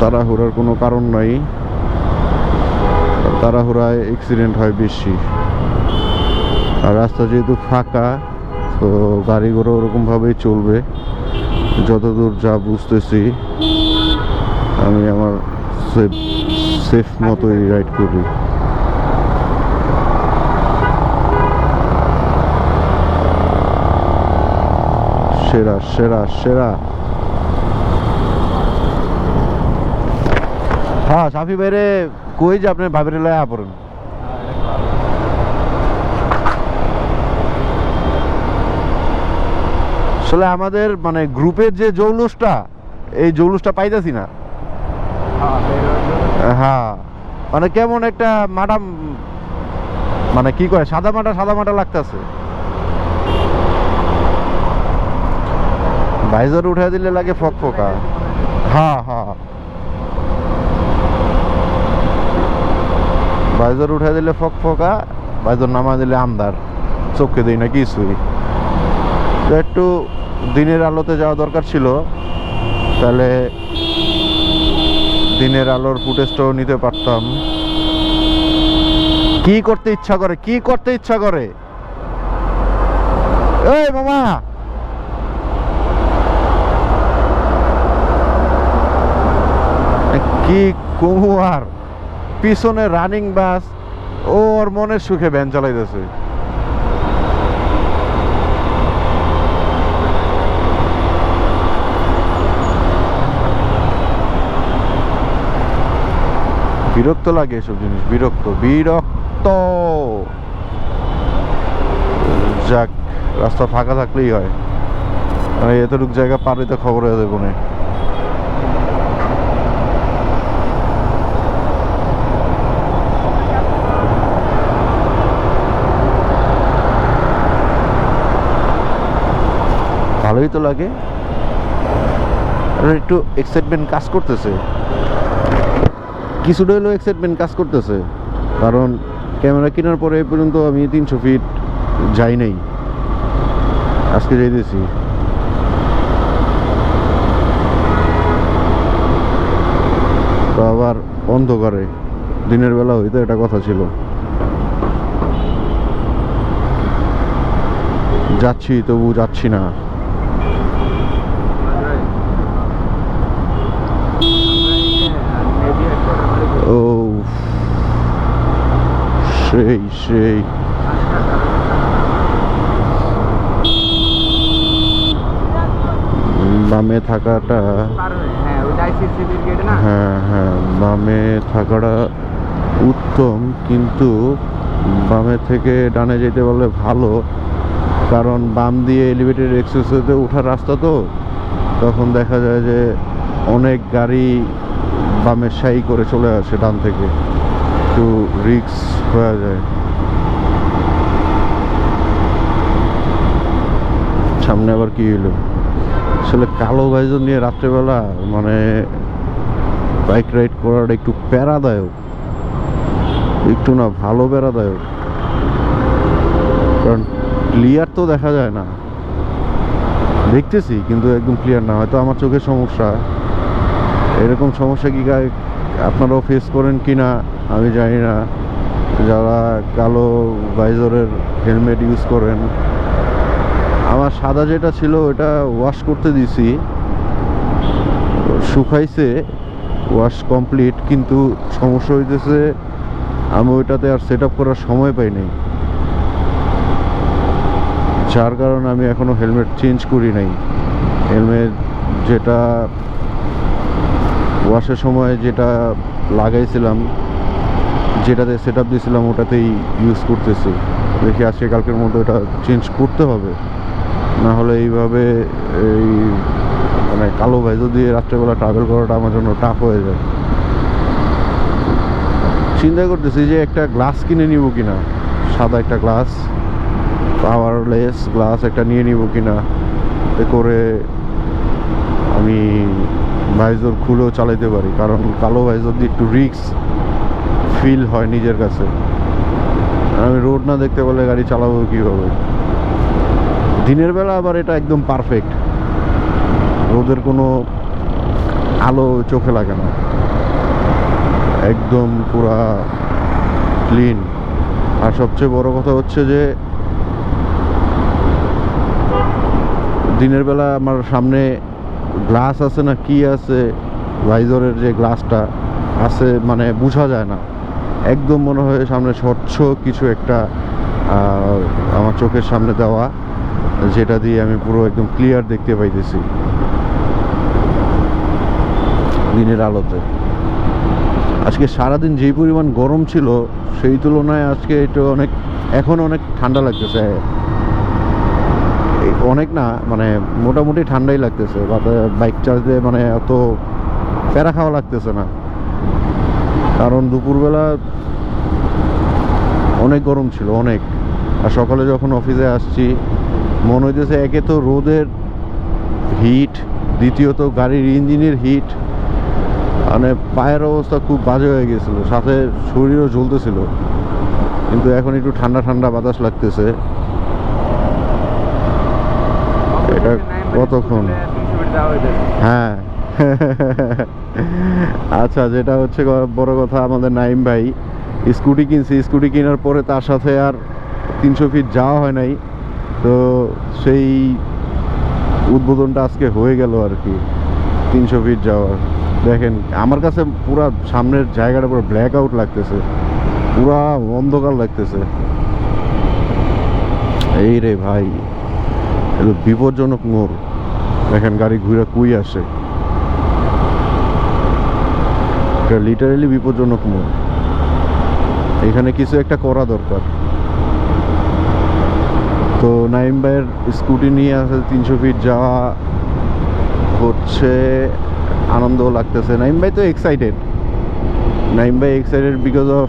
তাড়াহুড়ার কোনো কারণ নাই। তাড়াহুড়ায় অ্যাক্সিডেন্ট হয় বেশি। আর রাস্তা যেহেতু ফাঁকা, তো গাড়ি ঘোড়া ওরকমভাবেই চলবে। যতদূর যা বুঝতেছি, আমি আমার সেফ সেফ মতোই রাইড করি। সেরা সেরা সেরা। হ্যাঁ সাফি বাইরে কই যে আপনি ভাবির লয়া পড়েন? আসলে আমাদের মানে গ্রুপের যে জৌলুসটা, এই জৌলুসটা পাইতেছি না। হ্যাঁ মানে কেমন একটা মাডাম মানে কি কয়, সাদা মাটা সাদা মাটা লাগতেছে। ভাইজার উঠে দিলে লাগে ফক ফকা হ্যাঁ হ্যাঁ। ভাইজার উঠে দিলে ফক ফকা ভাইজার নামা দিলে আমদার চোখে দিই না কিছুই। একটু দিনের আলোতে যাওয়া দরকার ছিল, তাহলে দিনের আলোর ফুটেজটাও নিতে পারতাম। কি করতে ইচ্ছা করে, কি করতে ইচ্ছা করে? এই মামা! কি কমু আর? পিছনে রানিং বাস ওর মনের সুখে ভ্যান চালাইতেছে। বিরক্ত লাগে এসব জিনিস, বিরক্ত বিরক্ত। যাক, রাস্তা ফাঁকা থাকলেই হয়। মানে এতটুক জায়গা পার হইতে খবর হয়ে যাবে না ভালোই তো লাগে। একটু এক্সাইটমেন্ট কাজ করতেছে। কিছুটা হলেও এক্সাইটমেন্ট কাজ করতেছে। কারণ ক্যামেরা কেনার পরে পর্যন্ত আমি তিনশো ফিট যাই নাই। আজকে যাইতেছি। তো আবার অন্ধকারে। দিনের বেলা হইতো এটা কথা ছিল। যাচ্ছি তবু যাচ্ছি না। ও সেই সেই বামে থাকাটা হ্যাঁ হ্যাঁ বামে থাকাটা উত্তম, কিন্তু বামে থেকে ডানে যেতে বললে ভালো, কারণ বাম দিয়ে এলিভেটেড এক্সেসে ওঠার রাস্তা তো, তখন দেখা যায় যে অনেক গাড়ি বামের সাই করে চলে আসে ডান থেকে। একটু রিক্স হয়ে যায়। সামনে আবার কি হলো আসলে কালো ভাইজন নিয়ে রাত্রেবেলা মানে বাইক রাইড করাটা একটু প্যারাদায়ক। একটু না ভালো প্যারাদায়ক। কারণ ক্লিয়ার তো দেখা যায় না। দেখতেছি, কিন্তু একদম ক্লিয়ার না। হয়তো আমার চোখের সমস্যা। এরকম সমস্যা কি আপনারাও ফেস করেন কি না আমি জানি না। যারা কালো ভাইজরের হেলমেট ইউজ করেন, আমার সাদা যেটা ছিল ওটা ওয়াশ করতে দিছি। শুকাইছে ওয়াশ কমপ্লিট কিন্তু সমস্যা হইতেছে, আমি ওইটাতে আর সেট করার সময় পাই নাই। যার কারণে আমি এখনও হেলমেট চেঞ্জ করি নাই। হেলমেট যেটা ওয়াশের সময় যেটা লাগাইছিলাম, যেটাতে সেট আপ দিয়েছিলাম ওটাতেই ইউজ করতেছি। দেখি আজকে কালকের মধ্যে ওটা চেঞ্জ করতে হবে। না হলে এইভাবে এই মানে কালো ভেজো দিয়ে রাত্রেবেলা ট্রাভেল করাটা আমার জন্য টাফ হয়ে যায়। চিন্তা করতেছি যে একটা গ্লাস কিনে নিব কিনা। সাদা একটা গ্লাস পাওয়ারলেস গ্লাস একটা নিয়ে নিব কিনা। করে আমি ভাইজর খুলেও চালাইতে পারি, কারণ কালো ভাইজর দিয়ে একটু রিক্স ফিল হয় নিজের কাছে। আমি রোড না দেখতে পারলে গাড়ি চালাবো কীভাবে? দিনের বেলা আবার এটা একদম পারফেক্ট রোদের কোনো আলো চোখে লাগে না। একদম পুরা ক্লিন আর সবচেয়ে বড় কথা হচ্ছে যে, দিনের বেলা আমার সামনে গ্লাস আছে না কি আছে ভাইজরের যে গ্লাসটা আছে মানে বোঝা যায় না। একদম মনে হয় সামনে স্বচ্ছ কিছু একটা আমার চোখের সামনে দেওয়া, যেটা দিয়ে আমি পুরো একদম ক্লিয়ার দেখতে পাইতেছি। দিনের আলোতে। আজকে সারাদিন যেই পরিমাণ গরম ছিল, সেই তুলনায় আজকে একটু অনেক, এখন অনেক ঠান্ডা লাগতেছে। অনেক না মানে মোটামুটি ঠান্ডাই লাগতেছে বাইক চালাতে মানে অত প্যারা খাওয়া লাগতেছে না। কারণ দুপুরবেলা অনেক গরম ছিল, অনেক। আর সকালে যখন অফিসে আসছি, মনে হইতেছে একে তো রোদের হিট দ্বিতীয়ত গাড়ির ইঞ্জিনের হিট মানে পায়ের অবস্থা খুব বাজে হয়ে গেছিল, সাথে শরীরও জ্বলতেছিল। কিন্তু এখন একটু ঠান্ডা ঠান্ডা বাতাস লাগতেছে এটা কতক্ষণ? হ্যাঁ। আচ্ছা যেটা হচ্ছে বড় কথা আমাদের নাইম ভাই, স্কুটি কিনছি। স্কুটি কেনার পরে তার সাথে আর তিনশো ফিট যাওয়া হয় নাই। তো সেই উদ্বোধনটা আজকে হয়ে গেল আর কি, তিনশো ফিট যাওয়ার। দেখেন, আমার কাছে পুরা সামনের জায়গাটা পুরো ব্ল্যাক আউট লাগতেছে। পুরা অন্ধকার লাগতেছে। এই রে ভাই। এটা বিপজ্জনক মোড়। দেখেন গাড়ি ঘুরে কুই আসে। এটা লিটারেলি বিপজ্জনক মোড়। এখানে কিছু একটা করা দরকার। তো নাইম ভাইয়ের স্কুটি নিয়ে আসে তিনশো ফিট যাওয়া হচ্ছে আনন্দ লাগতেছে। নাইম ভাই তো এক্সাইটেড নাইম ভাই এক্সাইটেড বিকজ অফ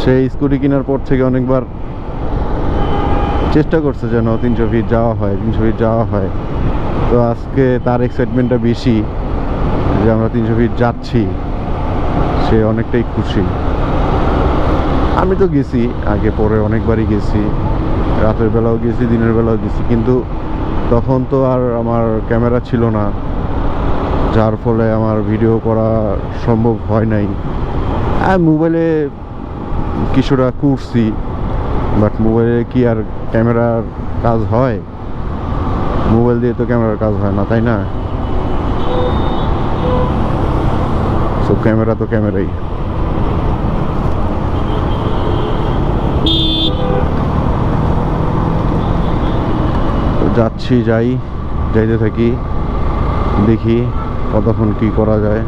সে স্কুটি কেনার পর থেকে অনেকবার চেষ্টা করছে যেন তিনশো ফিট যাওয়া হয়, তিনশো ফিট যাওয়া হয়। তো আজকে তার এক্সাইটমেন্টটা বেশি যে আমরা তিনশো ফিট যাচ্ছি, সে অনেকটাই খুশি। আমি তো গেছি, আগে পরে অনেকবারই গেছি, রাতের বেলাও গেছি, দিনের বেলাও গেছি, কিন্তু তখন তো আর আমার ক্যামেরা ছিল না, যার ফলে আমার ভিডিও করা সম্ভব হয় নাই। আর মোবাইলে কিছুটা করছি বাট মোবাইলে কি আর ক্যামেরার কাজ হয়? মোবাইল দিয়ে তো ক্যামেরার কাজ হয় না, তাই না? সব ক্যামেরা তো ক্যামেরাই। যাচ্ছি, যাই, যাইতে থাকি, দেখি কতক্ষণ কি করা যায়।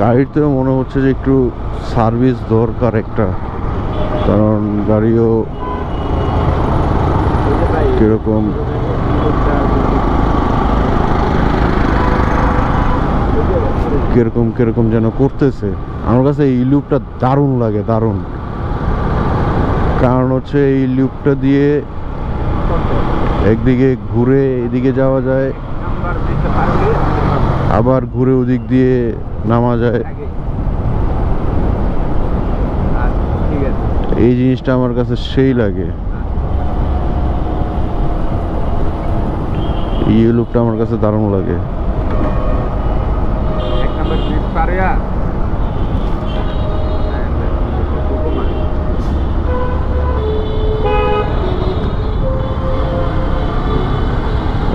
গাড়িতেও মনে হচ্ছে যে একটু সার্ভিস দরকার একটা। কারণ গাড়িও কীরকম কীরকম কীরকম যেন করতেছে। আমার কাছে এই লুপটা দারুণ লাগে, দারুণ। কারণ হচ্ছে এই লুপটা দিয়ে একদিকে ঘুরে এদিকে যাওয়া যায়। আবার ঘুরে ওদিক দিয়ে নামা যায়। এই জিনিসটা আমার কাছে সেই লাগে। এই লুকটা আমার কাছে দারুণ লাগে।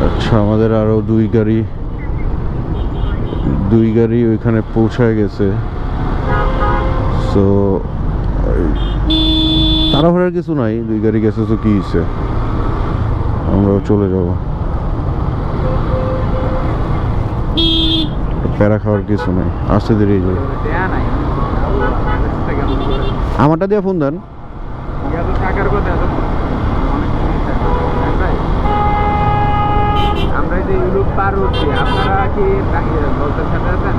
আচ্ছা আমাদের আরও দুই গাড়ি। দুই গাড়ি ওইখানে পৌঁছায় গেছে। সো তাড়াহুড়ার কিছু নাই, দুই গাড়ি গেছে, তো কি হয়েছে আমরাও চলে যাব। প্যারা খাওয়ার কিছু নাই, আসতে দেরি যাই আমারটা দিয়ে ফোন দেন এত অনেক জিনিস আছে। হ্যাঁ ভাই? আমরা এই যে ইউরোপ পার হচ্ছি, আপনারা কি বলতে আছেন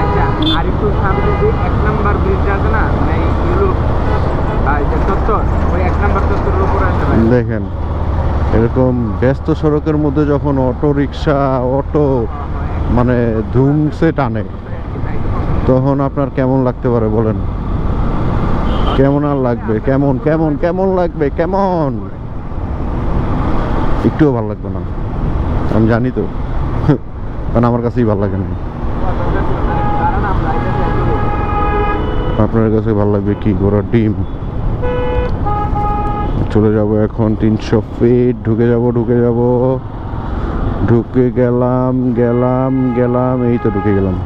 আচ্ছা আর একটু সামনে যে এক নাম্বার ব্রিজ আছে না মানে ইউরোপ দেখেন, এরকম ব্যস্ত সড়কের মধ্যে যখন অটো রিক্সা অটো মানে ধুমসে টানে, তখন আপনার কেমন লাগতে পারে বলেন? কেমন আর লাগবে? কেমন কেমন কেমন লাগবে? কেমন? একটুও ভালো লাগবে না। আমি জানি তো। কারণ আমার কাছেই ভালো লাগে না। আপনার কাছে ভালো লাগবে কি ঘোড়ার ডিম? চলে যাব এখন তিনশো ফিট ঢুকে যাব ঢুকে যাব। ঢুকে গেলাম গেলাম গেলাম, এই তো ঢুকে গেলাম।